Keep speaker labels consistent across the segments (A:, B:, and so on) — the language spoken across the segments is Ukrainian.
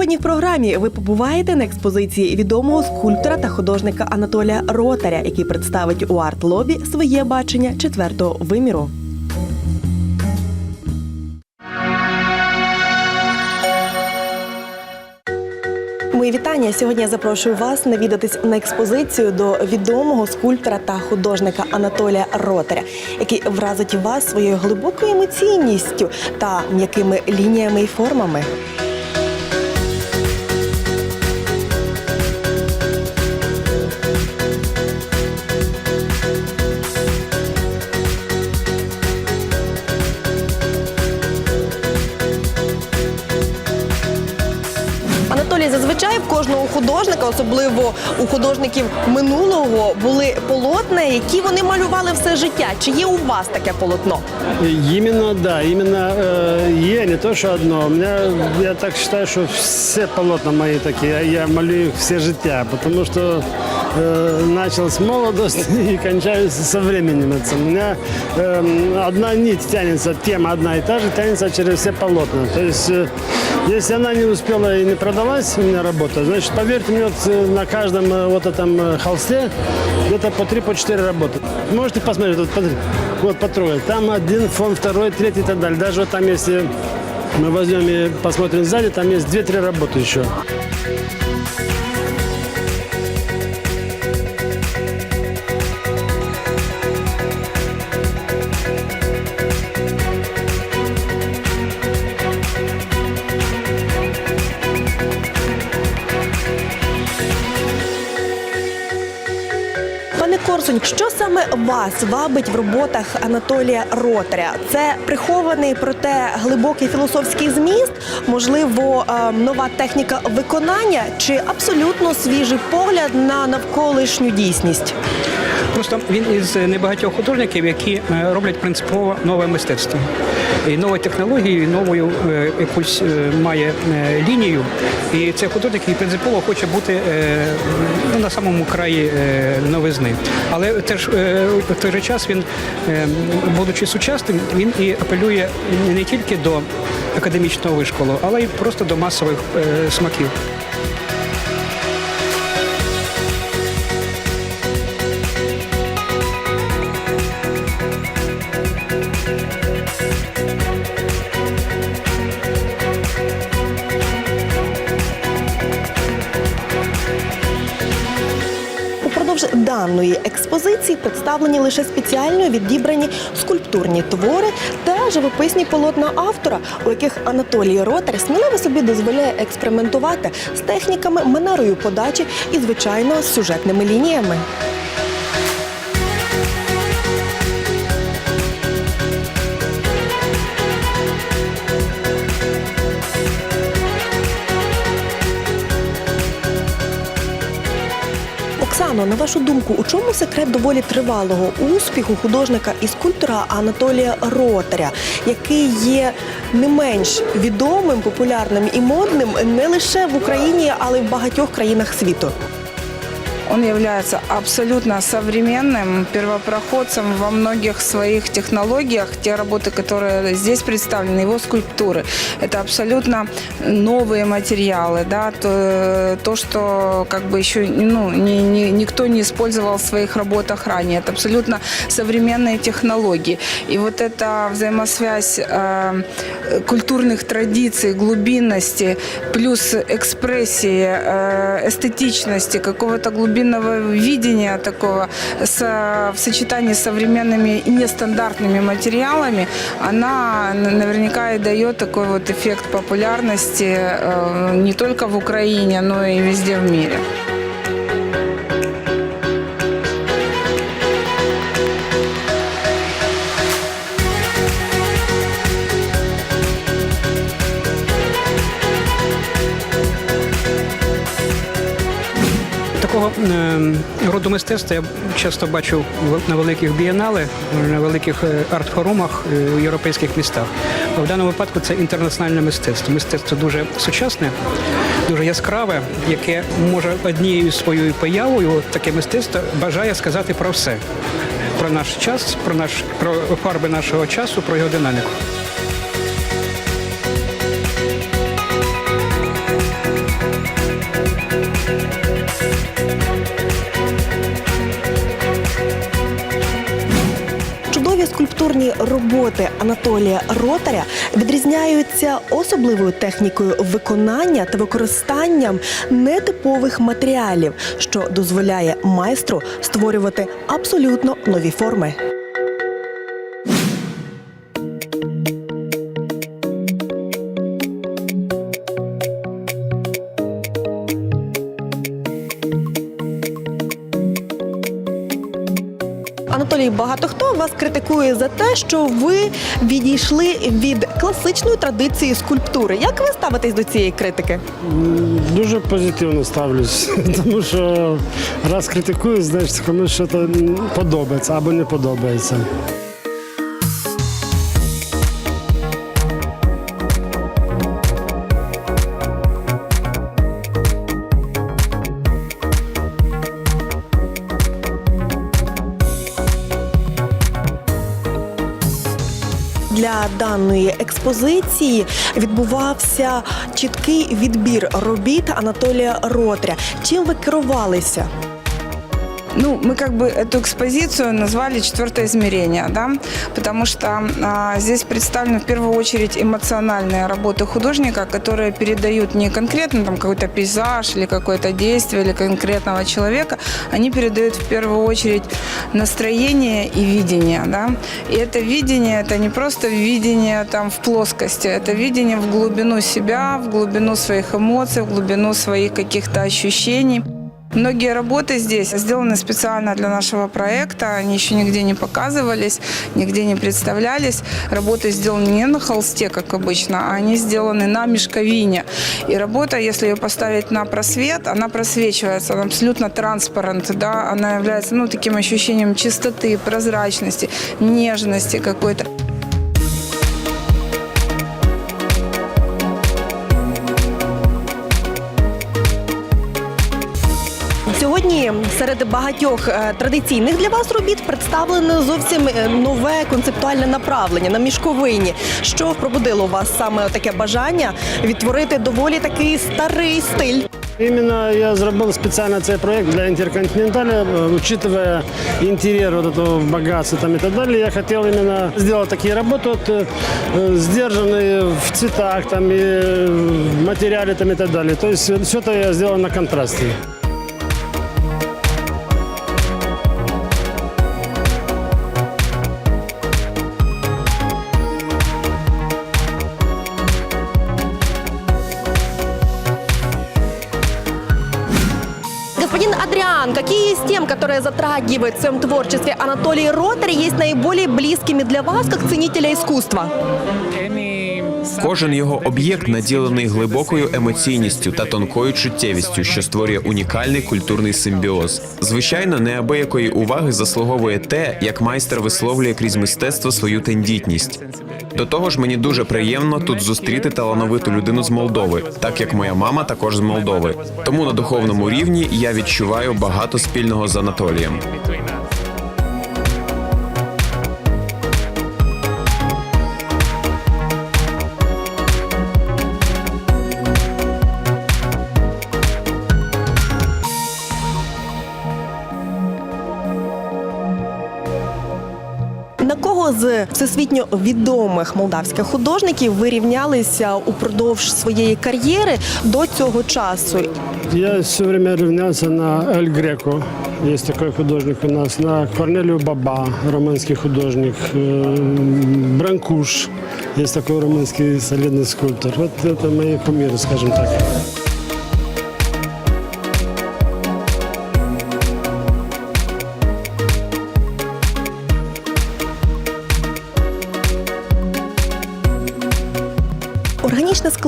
A: Сьогодні в програмі ви побуваєте на експозиції відомого скульптора та художника Анатолія Ротаря, який представить у арт-лобі своє бачення четвертого виміру. Мої вітання. Сьогодні я запрошую вас навідатись на експозицію до відомого скульптора та художника Анатолія Ротаря, який вразить вас своєю глибокою емоційністю та м'якими лініями і формами. Художника, особливо у художників минулого, були полотна, які вони малювали все життя. Чи є у вас таке полотно?
B: Іменно, да, іменно е, є не то, що одно. У мене, я так вважаю, що все полотна мої такі. я, я малюю все життя, потому что э, начал с молодости и кончаю со временем. Это У меня э, одна нить тянется, тема одна и та же тянется через все полотна. То есть, э, если она не успела и не продалась, у меня работа, значит, поверьте мне, вот, э, на каждом э, вот этом э, холсте где-то по три, по четыре работы. Можете посмотреть, вот, посмотрите, вот потрогать. Там один фон, второй, третий и так далее. Даже вот там, если мы возьмем и посмотрим сзади, там есть две-три работы еще.
A: Корсунь, що саме вас вабить в роботах Анатолія Ротаря? Це прихований, проте глибокий філософський зміст, можливо, е, нова техніка виконання чи абсолютно свіжий погляд на навколишню дійсність?
C: Просто він із небагатьох художників, які е, роблять принципово нове мистецтво. І нової технології, новою е, якусь е, має лінію. І цей художник який принципово хоче бути ну, на самому краї новизни. Але теж в той же час він, будучи сучасним, він і апелює не тільки до академічного вишколу, але й просто до масових смаків.
A: Упродовж даної експозиції представлені лише спеціально відібрані скульптурні твори та живописні полотна автора, у яких Анатолій Ротар сміливо собі дозволяє експериментувати з техніками, манерою подачі і, звичайно, з сюжетними лініями. Оксано, на вашу думку, у чому секрет доволі тривалого успіху художника і скульптора Анатолія Ротаря, який є не менш відомим, популярним і модним не лише в Україні, але й в багатьох країнах світу?
D: Он является абсолютно современным первопроходцем во многих своих технологиях. Те работы, которые здесь представлены, его скульптуры, это абсолютно новые материалы, да, то, то что как бы еще ну, ни- ни- никто не использовал в своих работах ранее. Это абсолютно современные технологии. И вот эта взаимосвязь э, культурных традиций, глубинности, плюс экспрессии, э, эстетичности, какого-то глубинного видения такого с, в сочетании с современными и нестандартными материалами, она н- наверняка и дает такой вот эффект популярности э, не только в Украине, но и везде в мире.
C: Роду мистецтва я часто бачу на великих бієнале, на великих е, арт-форумах е, у європейських містах. В даному випадку це інтернаціональне мистецтво. Мистецтво дуже сучасне, дуже яскраве, яке може однією своєю появою таке мистецтво бажає сказати про все. Про наш час, про наш про фарби нашого часу, про його динаміку.
A: Скульптурні роботи Анатолія Ротаря відрізняються особливою технікою виконання та використанням нетипових матеріалів, що дозволяє майстру створювати абсолютно нові форми. Вас критикує за те, що ви відійшли від класичної традиції скульптури. Як ви ставитесь до цієї критики?
B: Дуже позитивно ставлюсь, тому що раз критикую, значить комусь щось подобається або не подобається.
A: Даної експозиції відбувався чіткий відбір робіт Анатолія Ротря. Чим ви керувалися?
D: Ну, мы как бы эту экспозицию назвали «Четвертое измерение», да, потому что а, здесь представлены в первую очередь эмоциональные работы художника, которые передают не конкретно там какой-то пейзаж или какое-то действие или конкретного человека, они передают в первую очередь настроение и видение, да, и это видение, это не просто видение там в плоскости, это видение в глубину себя, в глубину своих эмоций, в глубину своих каких-то ощущений. Многие работы здесь сделаны специально для нашего проекта. Они еще нигде не показывались, нигде не представлялись. Работы сделаны не на холсте, как обычно, а они сделаны на мешковине. И работа, если ее поставить на просвет, она просвечивается, она абсолютно транспарант, да, она является, ну, таким ощущением чистоты, прозрачности, нежности какой-то.
A: Сьогодні серед багатьох е, традиційних для вас робіт представлено зовсім е, нове концептуальне направлення на мішковині. Що пробудило у вас саме таке бажання відтворити доволі такий старий стиль?
B: Именно я зробив специально цей проект для Интерконтиненталя, э, учитывая интерьер вот этого богатства там и так далее, я хотел именно сделать такие работы, вот, э, э, сдержанные в цветах там и э, в материале там и так далее. То есть все это я сделал на контрасте.
A: Тем, которые затрагивает в своем творчестве Анатолий Ротари, есть наиболее близкими для вас, как ценителя искусства?
E: Кожен його об'єкт наділений глибокою емоційністю та тонкою чуттєвістю, що створює унікальний культурний симбіоз. Звичайно, неабиякої уваги заслуговує те, як майстер висловлює крізь мистецтво свою тендітність. До того ж, мені дуже приємно тут зустріти талановиту людину з Молдови, так як моя мама також з Молдови. Тому на духовному рівні я відчуваю багато спільного з Анатолієм.
A: На кого з всесвітньо відомих молдавських художників ви рівнялися упродовж своєї кар'єри до цього часу?
B: Я все время равнялся на Эль Греко. Есть такой художник у нас. На Корнелию Баба, румынский художник. Э, Бранкуш. Есть такой румынский солидный скульптор. Вот это мои кумиры, скажем так.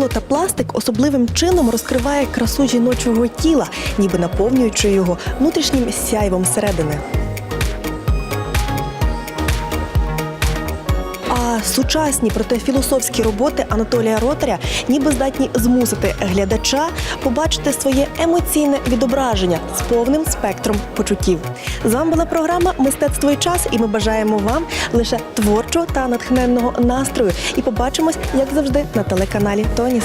A: Органічне та пластик особливим чином розкриває красу жіночого тіла, ніби наповнюючи його внутрішнім сяйвом середини. Сучасні, проте філософські роботи Анатолія Ротаря ніби здатні змусити глядача побачити своє емоційне відображення з повним спектром почуттів. З вами була програма Мистецтво і час, і ми бажаємо вам лише творчого та натхненного настрою. І побачимось, як завжди, на телеканалі Тоніс.